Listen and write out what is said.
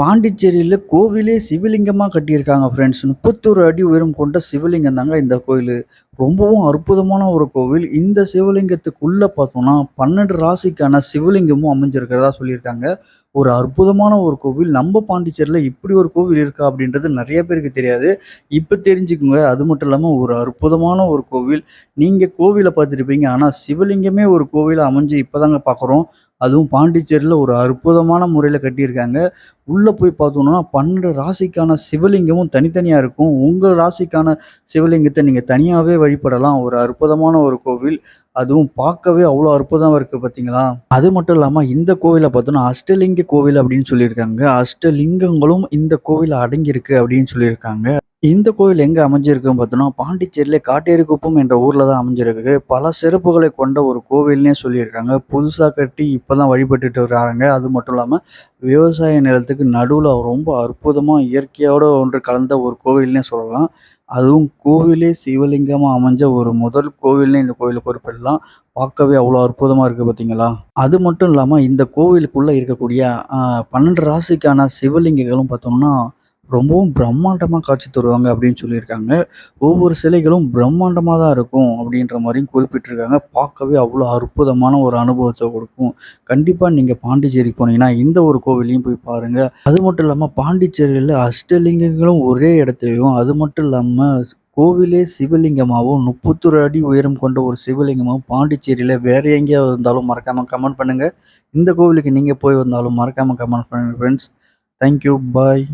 பாண்டிச்சேரியில் கோவிலே சிவலிங்கமாக கட்டியிருக்காங்க ஃப்ரெண்ட்ஸ். 31 அடி உயரம் கொண்ட சிவலிங்கம் தாங்க இந்த கோயில் ரொம்பவும் அற்புதமான ஒரு கோவில். இந்த சிவலிங்கத்துக்குள்ளே பார்த்தோம்னா, 12 ராசிக்கான சிவலிங்கமும் அமைஞ்சிருக்கிறதா சொல்லியிருக்காங்க. ஒரு அற்புதமான ஒரு கோவில். நம்ம பாண்டிச்சேரியில் இப்படி ஒரு கோவில் இருக்கா? அப்படின்றது நிறைய பேருக்கு தெரியாது. இப்போ தெரிஞ்சுக்கோங்க அது மட்டும் இல்லாமல் ஒரு அற்புதமான ஒரு கோவில். நீங்கள் கோவிலை பார்த்துருப்பீங்க. ஆனால் சிவலிங்கமே ஒரு கோவிலை அமைஞ்சு இப்போ தாங்க பார்க்குறோம். அதுவும் பாண்டிச்சேரியில் ஒரு அற்புதமான முறையில் கட்டியிருக்காங்க. உள்ளே போய் பார்த்தோம்னா, 12 ராசிக்கான சிவலிங்கமும் தனித்தனியாக இருக்கும். உங்கள் ராசிக்கான சிவலிங்கத்தை நீங்கள் தனியாகவே வழிபடலாம். ஒரு அற்புதமான ஒரு கோவில். அதுவும் பார்க்கவே அவ்வளோ அற்புதமாக இருக்குது பார்த்தீங்களா? அது மட்டும் இல்லாமல் இந்த கோவிலை பார்த்தோன்னா அஷ்டலிங்க கோவில் அப்படின்னு சொல்லியிருக்காங்க. அஷ்டலிங்கங்களும் இந்த கோவில் அடங்கியிருக்கு அப்படின்னு சொல்லியிருக்காங்க. இந்த கோவில் எங்கே அமைஞ்சிருக்குன்னு பார்த்தோன்னா பாண்டிச்சேரியில காட்டேரிக்குப்பம் என்ற ஊரில் தான் அமைஞ்சிருக்கு. பல சிறப்புகளை கொண்ட ஒரு கோவில்னே சொல்லியிருக்காங்க. புதுசாக கட்டி இப்போ தான் வழிபட்டுட்டு வராங்க. அது மட்டும் இல்லாமல் விவசாய நிலத்துக்கு நடுவில் ரொம்ப அற்புதமாக இயற்கையோடு ஒன்று கலந்த ஒரு கோவில்னே சொல்லலாம். அதுவும் கோவிலே சிவலிங்கமாக அமைஞ்ச ஒரு முதல் கோவில்னு இந்த கோவில குறிப்பிடலாம். பார்க்கவே அவ்வளோ அற்புதமாக இருக்குது பார்த்தீங்களா? அது மட்டும் இல்லாமல் இந்த கோவிலுக்குள்ளே இருக்கக்கூடிய பன்னெண்டு ராசிக்கான சிவலிங்கங்களும் பார்த்தோம்னா, ரொம்பவும் பிரம்மாண்டமாக காட்சி தருவாங்க அப்படின்னு சொல்லியிருக்காங்க. ஒவ்வொரு சிலைகளும் பிரம்மாண்டமாக தான் இருக்கும் அப்படின்ற மாதிரியும் குறிப்பிட்டிருக்காங்க. பார்க்கவே அவ்வளோ அற்புதமான ஒரு அனுபவத்தை கொடுக்கும். கண்டிப்பாக நீங்கள் பாண்டிச்சேரி போனீங்கன்னா, இந்த ஒரு கோவிலையும் போய் பாருங்கள் அது மட்டும் இல்லாமல் பாண்டிச்சேரியில் அஷ்டலிங்கங்களும் ஒரே இடத்துலையும் அது மட்டும் இல்லாமல் கோவிலே சிவலிங்கமாகவும் முப்பத்தொரு அடி உயரம் கொண்ட ஒரு சிவலிங்கமாகவும் பாண்டிச்சேரியில் வேறு எங்கேயாவது இருந்தாலும் மறக்காமல் கமெண்ட் பண்ணுங்கள் இந்த கோவிலுக்கு நீங்கள் போய் வந்தாலும் மறக்காமல் கமெண்ட் பண்ணுங்கள் ஃப்ரெண்ட்ஸ். Thank you. பாய்.